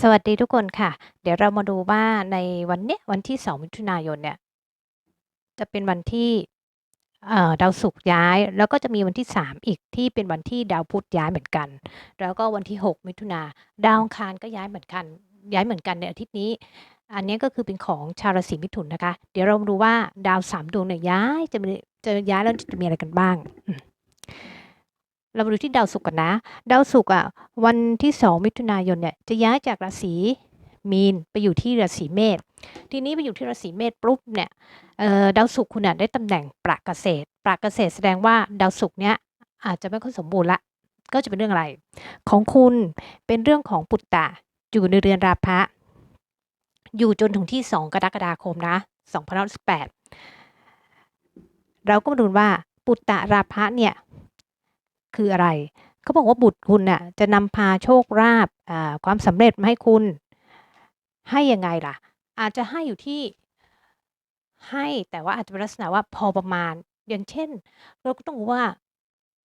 สวัสดีทุกคนค่ะ เดี๋ยวเรามาดูว่าในวันเนี้ยวันที่ 2 มิถุนายนเนี่ย จะเป็นวันที่เดาวศุกร์ย้าย แล้วก็จะมีวันที่ 3 อีกที่เป็นวันที่ดาวพุธย้ายเหมือนกัน แล้วก็วันที่ 6 มิถุนาดาวอังคารก็ย้ายเหมือนกัน ย้ายเหมือนกันในอาทิตย์นี้ อันนี้ก็คือเป็นของชาวราศีมิถุนนะคะ เดี๋ยวเรามาดูว่าดาว3ดวงเนี่ยย้ายจะจะย้ายแล้วจะมีอะไรกันบ้าง เรามาดูที่ดาวศุกร์กันนะ ดาวศุกร์อะวันที่ 2 มิถุนายนเนี่ยจะย้ายจากราศีมีนไปอยู่ที่ราศีเมษ ทีนี้ไปอยู่ที่ราศีเมษปุ๊บเนี่ยเออดาวศุกร์คุณน่ะได้ตำแหน่งประเกษตรประเกษตรแสดงว่าดาวศุกร์เนี้ยอาจจะไม่ค่อยสมบูรณ์ละ ก็จะเป็นเรื่องอะไร ของคุณเป็นเรื่องของปุตตะอยู่ในเรือนราพะ อยู่จนถึงที่ 2 กรกฎาคมนะ2018เราก็มาดูว่าปุตตะราพะเนี่ย คืออะไร เขาบอกว่าบุตรคุณน่ะจะนำพาโชคลาภความสำเร็จมาให้คุณ ให้ยังไงล่ะ อาจจะให้อยู่ที่ให้แต่ว่าอาจจะเป็นลักษณะว่าพอประมาณ อย่างเช่น เราก็ต้องรู้ว่า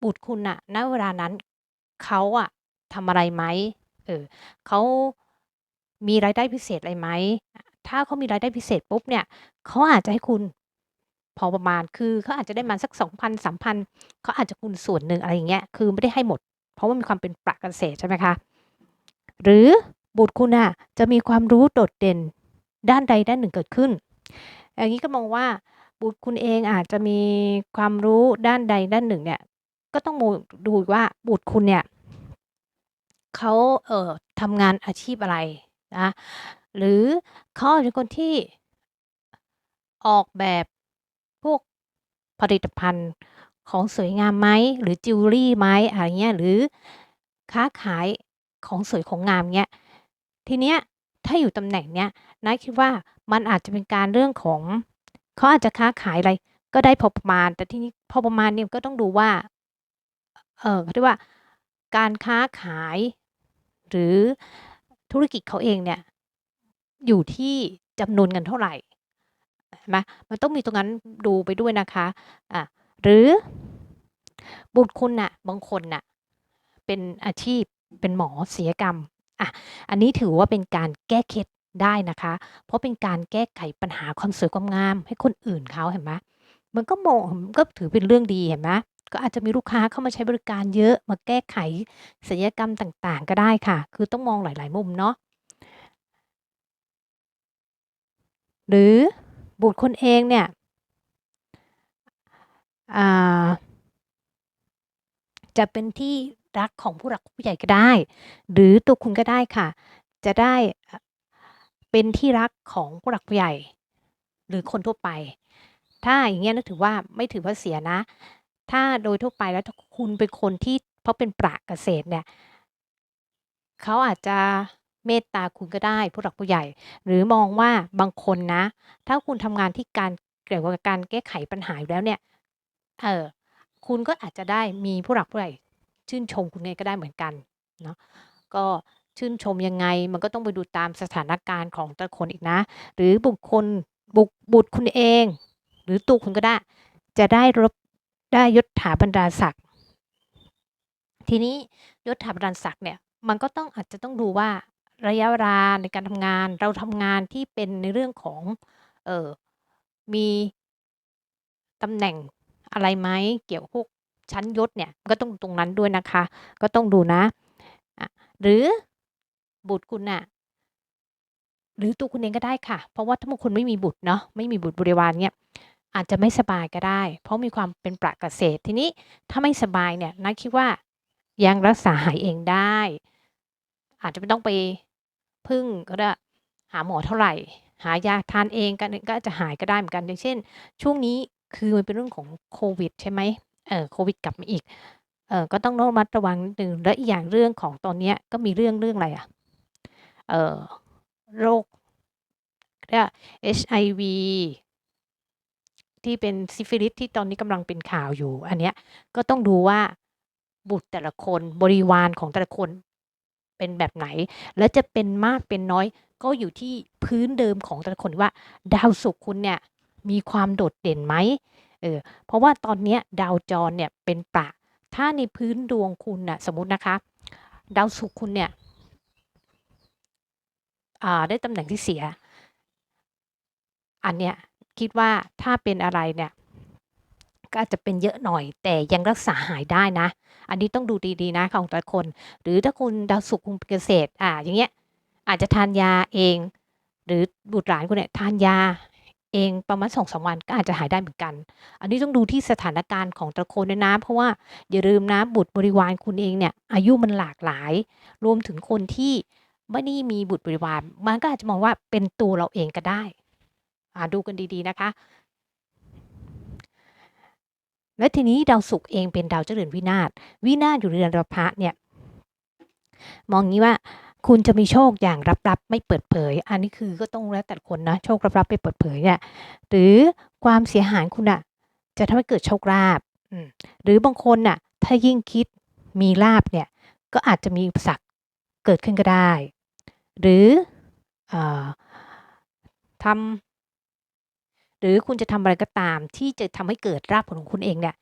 บุตรคุณน่ะณเวลานั้นเขาอะทำอะไรไหมเออเขามีรายได้พิเศษอะไรไหมถ้าเขามีรายได้พิเศษปุ๊บเนี่ยเขาอาจจะให้คุณ พอประมาณ คือเขาอาจจะได้มาสัก 2,000 3,000เขาอาจจะคุณส่วนหนึ่งอะไรอย่างเงี้ย คือไม่ได้ให้หมด เพราะว่ามีความเป็นประเกษตรใช่ไหมคะ หรือบุตรคุณน่ะจะมีความรู้โดดเด่นด้านใดด้านหนึ่งเกิดขึ้น อย่างนี้ก็มองว่าบุตรคุณเองอาจจะมีความรู้ด้านใดด้านหนึ่งเนี่ย ก็ต้องดูว่าบุตรคุณเนี่ยเขาเอ่อทำงานอาชีพอะไรนะ หรือเขาเป็นคนที่ออกแบบ ผลิตภัณฑ์ของสวยงามไหมหรือจิวเวลรี่ไหมอะไรเงี้ยหรือค้าขายของสวยของงามเงี้ยทีเนี้ยถ้าอยู่ตำแหน่งเนี้ยนะคิดว่ามันอาจจะเป็นการเรื่องของเขาอาจจะค้าขายอะไรก็ได้พอประมาณ แต่ทีนี้พอประมาณเนี่ยก็ต้องดูว่า เออเขาเรียกว่าการค้าขาย หรือธุรกิจเขาเองเนี่ย อยู่ที่จำนวนเงินเท่าไหร่ เห็นไหมมันต้องมีตรงนั้นดูไปด้วยนะคะอะหรือบุตรคุณน่ะบางคนน่ะเป็นอาชีพเป็นหมอศิลปกรรมอะอันนี้ถือว่าเป็นการแก้เคล็ดได้นะคะ เพราะเป็นการแก้ไขปัญหาความสวยความงาม ให้คนอื่นเขาเห็นไหมมันก็มองมันก็ถือเป็นเรื่องดีเห็นไหมก็อาจจะมีลูกค้าเข้ามาใช้บริการเยอะมาแก้ไขศัลยกรรมต่างๆ ก็ได้ค่ะ คือต้องมองหลาย ๆ มุมเนาะหรือ บุตรคนเองเนี่ยจะเป็นที่รักของผู้หลักผู้ใหญ่ก็ได้ หรือตัวคุณก็ได้ค่ะ จะได้เป็นที่รักของผู้หลักผู้ใหญ่ หรือคนทั่วไป ถ้าอย่างเงี้ยนึกถือว่าไม่ถือว่าเสียนะ ถ้าโดยทั่วไปแล้วคุณเป็นคนที่เพราะเป็นประเกษตรเนี่ยเขาอาจจะ เมตตาคุณก็ได้ผู้หลักผู้ใหญ่ หรือมองว่าบางคนนะ ถ้าคุณทำงานที่การเกี่ยวกับการแก้ไขปัญหาอยู่แล้วเนี่ยเออคุณก็อาจจะได้มีผู้หลักผู้ใหญ่ ชื่นชมคุณไงก็ได้เหมือนกันเนาะก็ชื่นชมยังไง มันก็ต้องไปดูตามสถานการณ์ของแต่ละคนอีกนะ หรือบุคคลบุคบุตรคุณเอง หรือตัวคุณก็ได้ จะได้รับได้ยศถาบรรดาศักดิ์ทีนี้ยศถาบรรดาศักดิ์เนี่ยมันก็ต้องอาจจะต้องดูว่า ระยะเวลาในการทำงาน เราทำงานที่เป็นในเรื่องของ เอ่อ มีตำแหน่งอะไรไหม เกี่ยวพวกชั้นยศเนี่ย ก็ต้องตรงนั้นด้วยนะคะ ก็ต้องดูนะอะหรือบุตรคุณน่ะ หรือตัวคุณเองก็ได้ค่ะ เพราะว่าถ้าบางคนไม่มีบุตรเนาะ ไม่มีบุตรบริวารเนี่ย อาจจะไม่สบายก็ได้ เพราะมีความเป็นประเกษตรทีนี้ ถ้าไม่สบายเนี่ยนะคิดว่ายังรักษาหายเองได้ อาจจะไม่ต้องไป พึ่งก็ได้หาหมอเท่าไหร่ หายาทานเองก็ก็จะหายก็ได้เหมือนกันอย่างเช่น ช่วงนี้คือมันเป็นเรื่องของโควิดใช่ไหมเออโควิดกลับมาอีกเออก็ต้องระมัดระวังนิดหนึ่งและอีกอย่างเรื่องของตอนเนี้ยก็มีเรื่องเรื่องอะไรอะเอ่อโรคเรียกว่า HIV ที่เป็นซิฟิลิสที่ตอนนี้กำลังเป็นข่าวอยู่ อันเนี้ยก็ต้องดูว่าบุตรแต่ละคนบริวารของแต่ละคน เป็นแบบไหน และจะเป็นมากเป็นน้อย ก็อยู่ที่พื้นเดิมของแต่ละคนว่า ดาวศุกร์คุณเนี่ยมีความโดดเด่นไหมเออเพราะว่าตอนนี้ดาวจรเนี่ยเป็นประถ้าในพื้นดวงคุณน่ะสมมตินะคะ ดาวศุกร์คุณเนี่ยอ่าได้ตำแหน่งที่เสีย อันเนี้ยคิดว่าถ้าเป็นอะไรเนี่ย ก็อาจจะเป็นเยอะหน่อย แต่ยังรักษาหายได้นะ อันนี้ต้องดูดีๆนะของแต่ละคน หรือถ้าคุณดาวศุกคุณเกษตรอ่าอย่างเงี้ยอาจจะทานยาเอง หรือบุตรหลานคุณเนี่ยทานยาเองประมาณสองสามวันก็อาจจะหายได้เหมือนกัน อันนี้ต้องดูที่สถานการณ์ของแต่ละคนด้วยนะ เพราะว่าอย่าลืมนะบุตรบริวารคุณเองเนี่ยอายุมันหลากหลาย รวมถึงคนที่ไม่ได้มีบุตรบริวารมันก็อาจจะมองว่าเป็นตัวเราเองก็ได้อ่าดูกันดีๆนะคะ และทีนี้ดาวศุกร์เองเป็นดาวเจริญวินาศวินาศอยู่เรือนระพะเนี่ยมองงี้ว่าคุณจะมีโชคอย่างลับๆ ไม่เปิดเผย อันนี้คือก็ต้องแล้วแต่คนนะ โชคลับๆไม่เปิดเผยเนี่ยหรือความเสียหายคุณอะจะทำให้เกิดโชคลาภหรือบางคนน่ะ ถ้ายิ่งคิดมีลาบเนี่ย ก็อาจจะมีอุปสรรคเกิดขึ้นก็ได้ หรือออทำ หรือคุณจะทำอะไรก็ตามที่จะทำให้เกิดลาภผลของคุณเองเนี่ย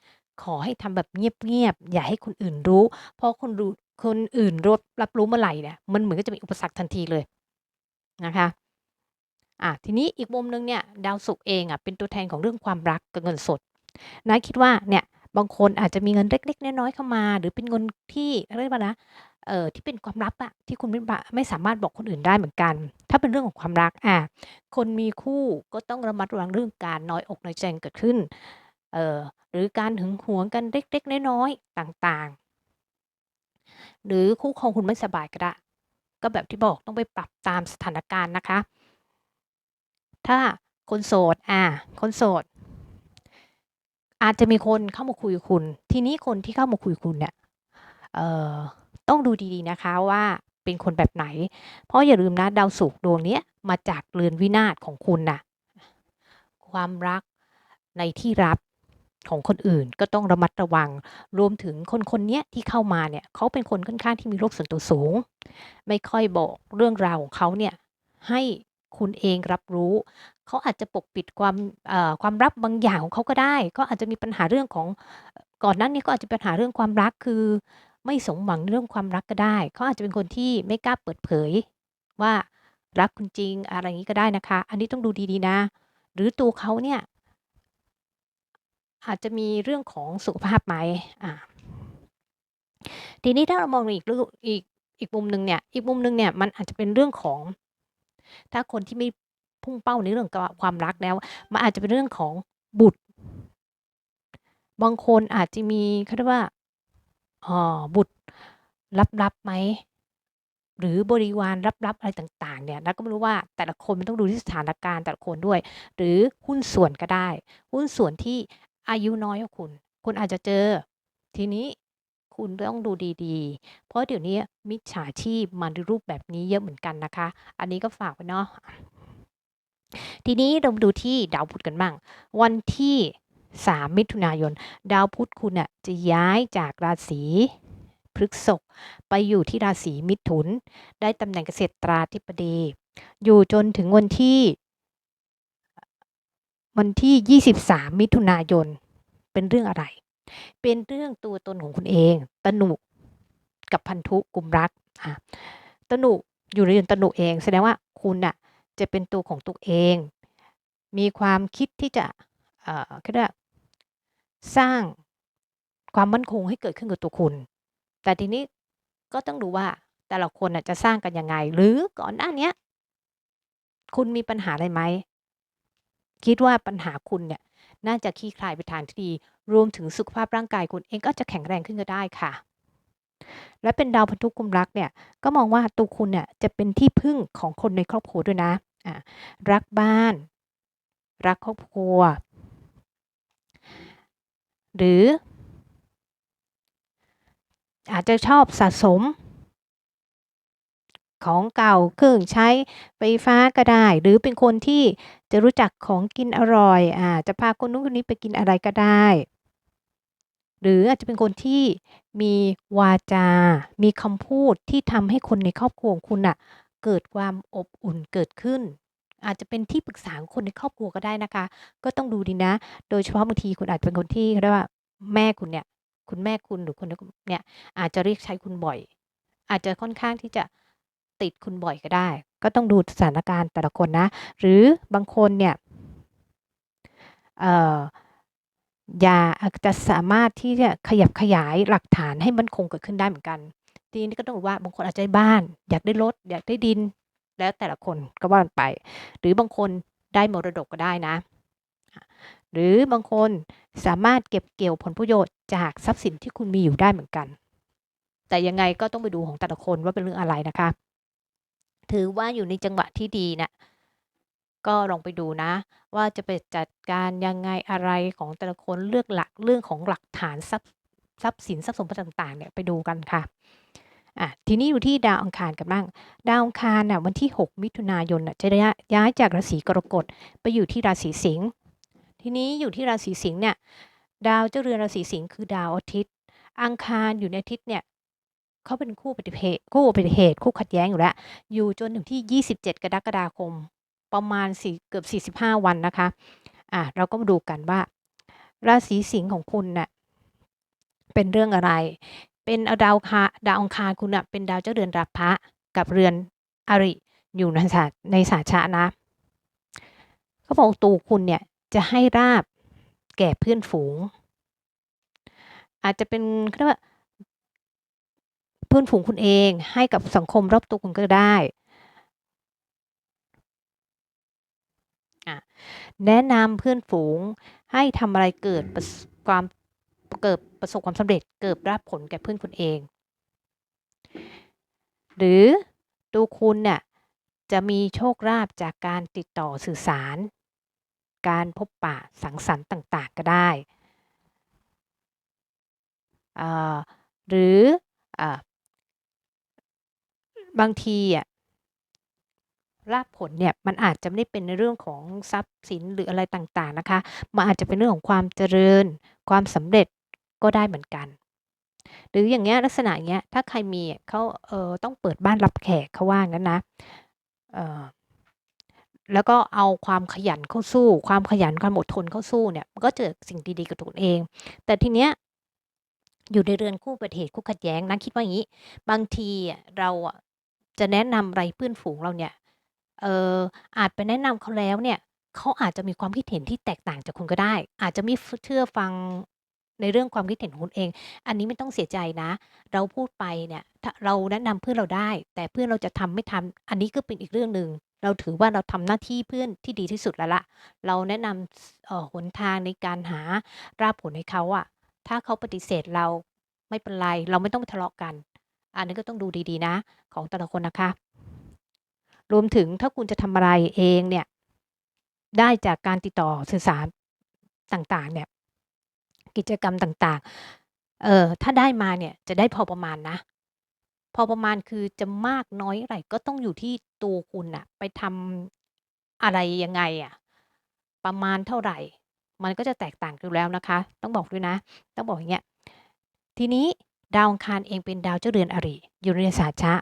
ขอให้ทำแบบเงียบๆอย่าให้คนอื่นรู้ เพราะคนรู้คนอื่นรับรับรู้เมื่อไหร่เนี่ยมันเหมือนก็จะมีอุปสรรคทันทีเลยนะคะอะทีนี้อีกมุมหนึงเนี่ยดาวศุกร์เองอะเป็นตัวแทนของเรื่องความรักกับเงินสดนะคิดว่าเนี่ยบางคนอาจจะมีเงินเล็กๆน้อยๆเข้ามา หรือเป็นเงินที่เรียกว่านะ เอ่อที่เป็นความลับอะที่คุณไม่บะไม่สามารถบอกคนอื่นได้เหมือนกัน ถ้าเป็นเรื่องของความรักอะคนมีคู่ก็ต้องระมัดระวังเรื่องการน้อยอกน้อยใจเกิดขึ้นเอ่อหรือการหึงหวงกันเล็กๆน้อยๆต่างๆ หรือคู่ครองคุณไม่สบายก็ได้ก็แบบที่บอกต้องไปปรับตามสถานการณ์นะคะ ถ้าคนโสดอ่าคนโสด อาจจะมีคนเข้ามาคุยคุณ ทีนี้คนที่เข้ามาคุยคุณเนี่ยเอ่อ ต้องดูดีๆนะคะว่าเป็นคนแบบไหน เพราะอย่าลืมนะดาวศุกร์ดวงนี้มาจากเรือนวินาศของคุณน่ะความรักในที่รับของคนอื่นก็ต้องระมัดระวัง รวมถึงคนคนนี้ที่เข้ามาเนี่ยเขาเป็นคนค่อนข้างที่มีโรคส่วนตัวสูง ไม่ค่อยบอกเรื่องราวของเขาเนี่ยให้คุณเองรับรู้ เขาอาจจะปกปิดความความลับบางอย่างของเขาก็ได้ ก็อาจจะมีปัญหาเรื่องของก่อนหน้านี้ก็อาจจะปัญหาเรื่องความรักคือ ไม่สมหวังเรื่องความรักก็ได้ เขาอาจจะเป็นคนที่ไม่กล้าเปิดเผย ว่ารักคุณจริงอะไรอย่างนี้ก็ได้นะคะ อันนี้ต้องดูดีๆนะ หรือตัวเขาเนี่ย อาจจะมีเรื่องของสุขภาพไหมอ่าทีนี้ถ้าเรามองอีกเรื่องอีกอีกมุมหนึ่งเนี่ย อีกมุมหนึ่งเนี่ยมันอาจจะเป็นเรื่องของ ถ้าคนที่ไม่พุ่งเป้าในเรื่องความรักแล้ว มันอาจจะเป็นเรื่องของบุตร บางคนอาจจะมีเขาเรียกว่า บุตรลับๆไหมหรือบริวารลับๆอะไรต่างๆเนี่ยเราก็ไม่รู้ว่าแต่ละคนมันต้องดูที่สถานการณ์แต่ละคนด้วย หรือหุ้นส่วนก็ได้ หุ้นส่วนที่อายุน้อยกว่าคุณ คุณอาจจะเจอ ทีนี้คุณต้องดูดีๆ เพราะเดี๋ยวนี้มิจฉาชีพมาในรูปแบบนี้เยอะเหมือนกันนะคะ อันนี้ก็ฝากไว้เนาะทีนี้เรามาดูที่ดาวพุธกันบ้าง วันที่ 3 มิถุนายน ดาวพุธคุณน่ะจะย้ายจากราศีพฤษภไปอยู่ที่ราศีมิถุน ได้ตำแหน่งเกษตราธิบดี อยู่จนถึงวันที่ วันที่ 23 มิถุนายน เป็นเรื่องอะไร เป็นเรื่องตัวตนของคุณเอง ตนุกับพันธุกลุ่มรักอะตนุอยู่ในเรือนตนุเอง แสดงว่าคุณน่ะจะเป็นตัวของตัวเอง มีความคิดที่จะ เอ่อก็ได้สร้างความมั่นคงให้เกิดขึ้นกับตัวคุณ แต่ทีนี้ก็ต้องดูว่าแต่ละคนจะสร้างกันยังไง หรือก่อนหน้านี้คุณมีปัญหาอะไรไหม คิดว่าปัญหาคุณเนี่ย น่าจะคลี่คลายไปทางที่ดี รวมถึงสุขภาพร่างกายคุณเองก็จะแข็งแรงขึ้นก็ได้ค่ะ และเป็นดาวพันธุกุมรักเนี่ย ก็มองว่าตัวคุณเนี่ยจะเป็นที่พึ่งของคนในครอบครัวด้วยนะอ่ารักบ้าน รักครอบครัว หรือ อาจจะชอบสะสม ของเก่าเครื่องใช้ไฟฟ้าก็ได้ หรือเป็นคนที่จะรู้จักของกินอร่อยอ่าจะพาคนนู้นคนนี้ไปกินอะไรก็ได้ หรืออาจจะเป็นคนที่มีวาจา มีคำพูดที่ทำให้คนในครอบครัวของคุณน่ะเกิดความอบอุ่นเกิดขึ้น อาจจะเป็นที่ปรึกษาของคนในครอบครัวก็ได้นะคะ ก็ต้องดูดีนะ โดยเฉพาะบางทีคุณอาจจะเป็นคนที่เขาเรียกว่า แม่คุณเนี่ย คุณแม่คุณหรือคนเนี่ย อาจจะเรียกใช้คุณบ่อย อาจจะค่อนข้างที่จะติดคุณบ่อยก็ได้ ก็ต้องดูสถานการณ์แต่ละคนนะ หรือบางคนเนี่ย เอ่อ อย่า อาจจะสามารถที่จะขยับขยายหลักฐานให้มั่นคงเกิดขึ้นได้เหมือนกัน ทีนี้ก็ต้องดูว่า บางคนอาจจะได้บ้าน อยากได้รถ อยากได้ดิน แล้วแต่ละคนก็ว่านไป หรือบางคนได้มรดกก็ได้นะ หรือบางคนสามารถเก็บเกี่ยวผลประโยชน์จากทรัพย์สินที่คุณมีอยู่ได้เหมือนกัน แต่ยังไงก็ต้องไปดูของแต่ละคนว่าเป็นเรื่องอะไรนะคะ ถือว่าอยู่ในจังหวะที่ดีนะก็ลองไปดูนะ ว่าจะไปจัดการยังไงอะไรของแต่ละคนเลือกหลักเรื่องของหลักฐานทรัพย์ทรัพย์สินทรัพย์สมบัติต่างๆเนี่ยไปดูกันค่ะ อะทีนี้อยู่ที่ดาวอังคารกันบ้าง ดาวอังคารน่ะวันที่ 6 มิถุนายนน่ะจะย้ายย้ายจากราศีกรกฎไปอยู่ที่ราศีสิงห์ทีนี้อยู่ที่ราศีสิงห์เนี่ยดาวเจ้าเรือนราศีสิงห์คือดาวอาทิตย์ อังคารอยู่ในอาทิตย์เนี่ยเขาเป็นคู่ปฏิเหตุคู่อุบัติเหตุ คู่ขัดแย้งอยู่แล้ว อยู่จนถึงที่ 27 กรกฎาคม ประมาณสี่เกือบ 45 วันนะคะอะเราก็มาดูกันว่า ราศีสิงห์ของคุณน่ะเป็นเรื่องอะไร เป็นเอาดาวคาดาวองคารคุณน่ะเป็นดาวเจ้าเรือนราพระกับเรือนอริอยู่ในศาสในศาสชะนะเขาบอกตัวคุณเนี่ยจะให้ราบแก่เพื่อนฝูง อาจจะเป็นเรียกว่าเพื่อนฝูงคุณเองให้กับสังคมรอบตัวคุณก็ได้แนะนำเพื่อนฝูงให้ทำอะไรเกิดความ เกิดประสบความสำเร็จเกิดรับผลแก่เพื่อนคุณเอง หรือตัวคุณเนี่ยจะมีโชคลาภจากการติดต่อสื่อสาร การพบปะสังสรรค์ต่างๆ ก็ได้ หรืออบางทีอะลาภผลเนี่ยมันอาจจะไม่ได้เป็นในเรื่องของทรัพย์สินหรืออะไรต่างๆนะคะ มันอาจจะเป็นเรื่องของความเจริญ ความสำเร็จ ก็ได้เหมือนกัน หรืออย่างเงี้ยลักษณะเงี้ยถ้าใครมีเขาเออต้องเปิดบ้านรับแขกเขาว่างั้นนะเออแล้วก็เอาความขยันเข้าสู้ ความขยันความอดทนเข้าสู้เนี่ยมันก็เจอสิ่งดีๆกับตัวเอง แต่ทีเนี้ยอยู่ในเรือนคู่อุบัติเหตุคู่ขัดแย้งนะคิดว่าอย่างงี้ บางทีเราจะแนะนำอะไรเพื่อนฝูงเราเนี่ยเอออาจไปแนะนำเขาแล้วเนี่ยเขาอาจจะมีความคิดเห็นที่แตกต่างจากคุณก็ได้ อาจจะไม่เชื่อฟัง ในเรื่องความคิดเห็นของคุณเอง อันนี้ไม่ต้องเสียใจนะ เราพูดไปเนี่ยถ้าเราแนะนำเพื่อนเราได้ แต่เพื่อนเราจะทำไม่ทำอันนี้ก็เป็นอีกเรื่องหนึ่งเราถือว่าเราทำหน้าที่เพื่อนที่ดีที่สุดแล้วล่ะเราแนะนำเอ่อหนทางในการหารากผลให้เขาอะถ้าเขาปฏิเสธเราไม่เป็นไรเราไม่ต้องทะเลาะกัน อันนี้ก็ต้องดูดีๆนะ ของแต่ละคนนะคะ รวมถึงถ้าคุณจะทำอะไรเองเนี่ย ได้จากการติดต่อสื่อสารต่างๆ เนี่ย กิจกรรมต่างๆ เออถ้าได้มาเนี่ยจะได้พอประมาณนะ พอประมาณคือจะมากน้อยเท่าไรก็ต้องอยู่ที่ตัวคุณน่ะไปทำอะไรยังไงอะประมาณเท่าไหร่ มันก็จะแตกต่างกันอยู่แล้วนะคะ ต้องบอกด้วยนะ ต้องบอกอย่างเงี้ยทีนี้ดาวอังคารเองเป็นดาวเจ้าเรือนอริอยู่ในศาสชะ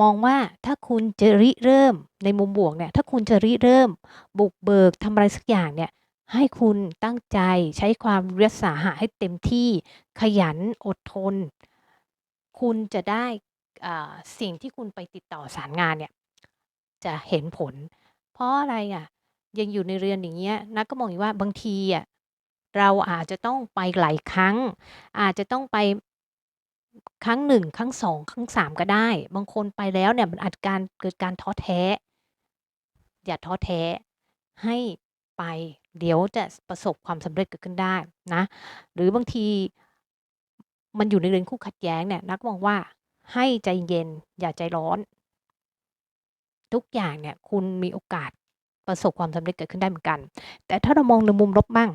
มองว่าถ้าคุณจะริเริ่มในมุมบวกเนี่ยถ้าคุณจะริเริ่ม บุกเบิกทำอะไรสักอย่างเนี่ย ให้คุณตั้งใจใช้ความริษาหะให้เต็มที่ขยันอดทน คุณจะได้อ่าสิ่งที่คุณไปติดต่อสารงานเนี่ย จะเห็นผล เพราะอะไรอะยังอยู่ในเรือนอย่างเงี้ยนักก็มองอีกว่าบางทีอะเราอาจจะต้องไปหลายครั้ง อาจจะต้องไปครั้ง1ครั้ง2ครั้ง3ก็ได้ บางคนไปแล้วเนี่ยมันอาจการเกิดการท้อแท้ อย่าท้อแท้ให้ ไป เดี๋ยวจะประสบความสำเร็จเกิดขึ้นได้นะ หรือบางทีมันอยู่ในเรื่อนคู่ขัดแย้งเนี่ยนักมองว่าให้ใจเย็นอย่าใจร้อน ทุกอย่างเนี่ยคุณมีโอกาสประสบความสำเร็จเกิดขึ้นได้เหมือนกัน แต่ถ้าเรามองในมุมลบบ้าง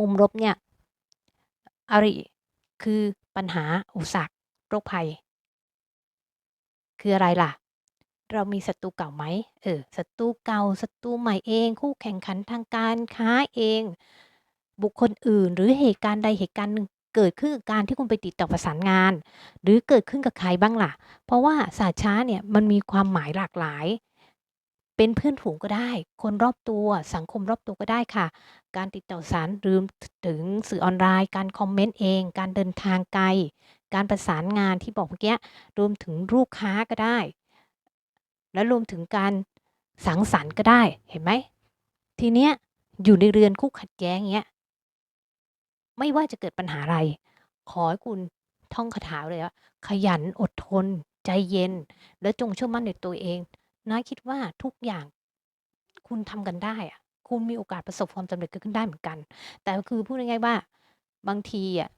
มุมลบเนี่ยอริคือปัญหาอุปสรรคโรคภัย คืออะไรล่ะ เรามีศัตรูเก่าไหมเออศัตรูเก่าศัตรูใหม่เอง คู่แข่งขันทางการค้าเอง บุคคลอื่น หรือเหตุการณ์ใดเหตุการณ์หนึ่งเกิดขึ้นกับการที่คุณไปติดต่อประสานงาน หรือเกิดขึ้นกับใครบ้างล่ะ เพราะว่าศาสตร์ช้าเนี่ยมันมีความหมายหลากหลาย เป็นเพื่อนฝูงก็ได้ คนรอบตัวสังคมรอบตัวก็ได้ค่ะ การติดต่อสารรวมถึงสื่อออนไลน์ การคอมเมนต์เอง การเดินทางไกล การประสานงานที่บอกเมื่อกี้รวมถึงลูกค้าก็ได้ และรวมถึงการสังสรรค์ก็ได้เห็นไหม ทีเนี้ยอยู่ในเรือนคู่ขัดแย้งเงี้ย ไม่ว่าจะเกิดปัญหาอะไร ขอให้คุณท่องคาถาเลยว่าขยันอดทน ใจเย็น และจงเชื่อมั่นในตัวเองน้าคิดว่าทุกอย่างคุณทำกันได้อะคุณมีโอกาสประสบความสำเร็จเกิดขึ้นได้เหมือนกัน แต่คือพูดง่ายๆว่า บางทีอะ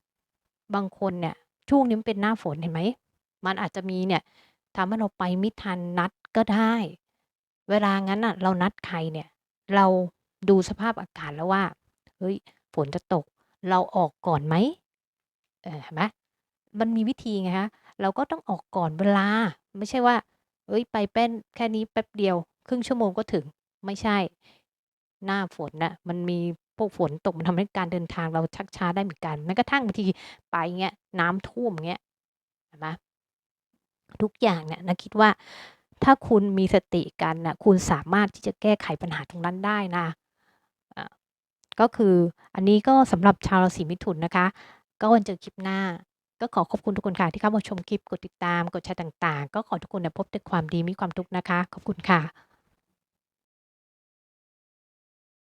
บางคนเนี่ยช่วงนี้มันเป็นหน้าฝนเห็นไหมมันอาจจะมีเนี่ยทำให้เราไปไม่ทันนัด ก็ได้ เวลางั้นอะ เรานัดใครเนี่ย เราดูสภาพอากาศแล้วว่า เฮ้ย ฝนจะตก เราออกก่อนไหมเออเห็นไหมมันมีวิธีไงคะเราก็ต้องออกก่อนเวลา ไม่ใช่ว่าเอ้ย ไปเป็นแค่นี้แป๊บเดียว ครึ่งชั่วโมงก็ถึง ไม่ใช่ หน้าฝนน่ะ มันมีพวกฝนตกมันทำให้การเดินทางเราชักช้าได้เหมือนกันแม้กระทั่งบางทีไปเงี้ย น้ำท่วมเงี้ยเห็นไหมทุกอย่างเนี่ยนะคิดว่า ถ้าคุณมีสติกันนะคุณสามารถที่จะแก้ไขปัญหาตรงนั้นได้นะะก็คืออันนี้ก็สำหรับชาวราศีมิถุนนะคะ ก็วันเจอคลิปหน้า ก็ขอขอบคุณทุกคนค่ะที่เข้ามาชมคลิปกดติดตาม กดแชร์ต่างๆ ก็ขอทุกคนนะพบแต่ความดีมีความทุกข์นะคะ ขอบคุณค่ะ